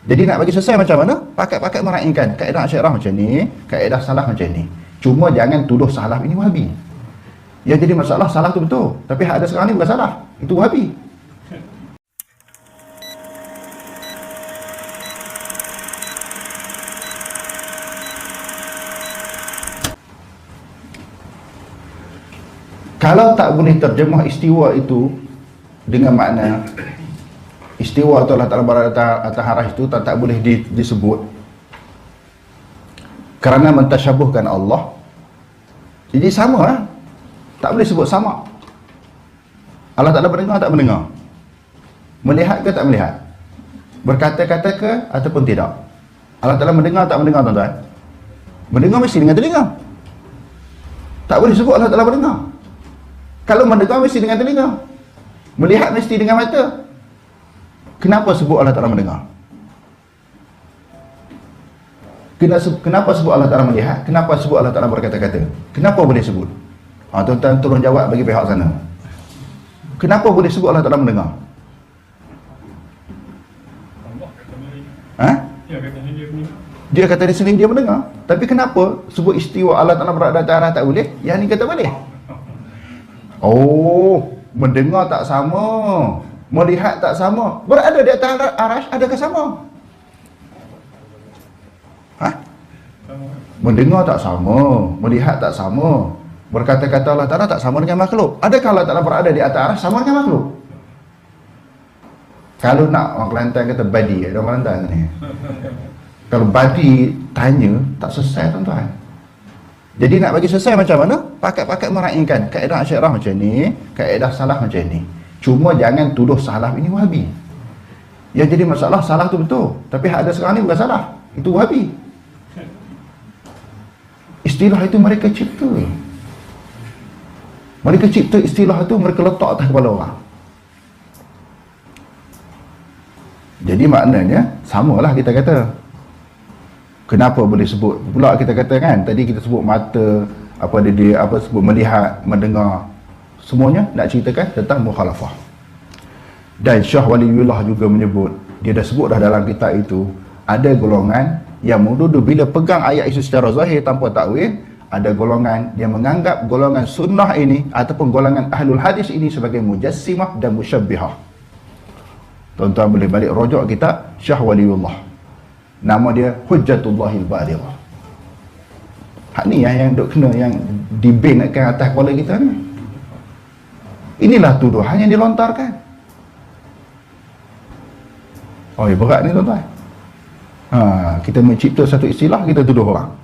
Jadi nak bagi selesai macam mana? Pakat-pakat meraihkan kaedah asyarah macam ni, kaedah salah macam ni. Cuma jangan tuduh salah ini wahabi. Yang jadi masalah salah tu betul. Tapi hak ada sekarang ni bukan salah. Itu wahabi. Kalau tak boleh terjemah istiwa itu dengan makna istiwa atau Allah Ta'ala berada atas arah itu tak, tak boleh di, disebut. Kerana mentasyabuhkan Allah. Jadi sama lah. Tak boleh sebut sama. Allah Ta'ala mendengar tak mendengar. Melihat ke tak melihat? Berkata-kata ke ataupun tidak? Allah Ta'ala mendengar tak mendengar tuan-tuan? Mendengar mesti dengan telinga. Tak boleh sebut Allah Ta'ala mendengar. Kalau mendengar mesti dengan telinga. Melihat mesti dengan mata kenapa sebut Allah Ta'ala mendengar? Kenapa sebut Allah Ta'ala melihat? Kenapa sebut Allah Ta'ala berkata-kata? Kenapa boleh sebut? Ha, tuan-tuan tolong jawab bagi pihak sana. Kenapa boleh sebut Allah Ta'ala mendengar? Ha? dia kata di sini dia mendengar. Tapi kenapa sebut istiwa Allah Ta'ala berada di arah tak boleh? Yang ni kata boleh. Oh, mendengar tak sama, melihat tak sama. Berada di atas arash adakah sama? Hah? Mendengar tak sama, melihat tak sama. Berkata-kata Allah Ta'ala tak sama dengan makhluk. Adakah Allah Ta'ala berada di atas arash sama dengan makhluk? Kalau nak orang Kelantan kata badi, ada orang Kelantan ni. Kalau badi tanya, tak selesai tuan-tuan. Jadi nak bagi selesai macam mana? Pakat-pakat meraihkan kaedah asyarah macam ni, kaedah salah macam ni. Cuma jangan tuduh salah ini wahabi. Yang jadi masalah salah tu betul. Tapi hak ada sekarang ni bukan salah. Itu wahabi. Istilah itu mereka cipta. Mereka cipta istilah itu mereka letak atas kepala orang. Jadi maknanya samalah kita kata kenapa boleh sebut pula kita kata kan tadi kita sebut mata apa dia, dia apa sebut melihat mendengar semuanya nak ceritakan tentang mukhalafah. Dan Syah Waliullah juga menyebut dia dah sebut dah dalam kitab itu ada golongan yang menuduh bila pegang ayat itu secara zahir tanpa takwil ada golongan yang menganggap golongan sunnah ini ataupun golongan ahlul hadis ini sebagai mujassimah dan musyabbihah. Tuan-tuan boleh balik rojok kitab Syah Waliullah. Nama dia Hujjatullahil Balighah. Hak ni yang, yang duk kena yang dibinatkan atas kepala kita ni inilah tuduhan yang dilontarkan. Oh ya berat ni tuan-tuan. Ha, kita mencipta satu istilah kita tuduh orang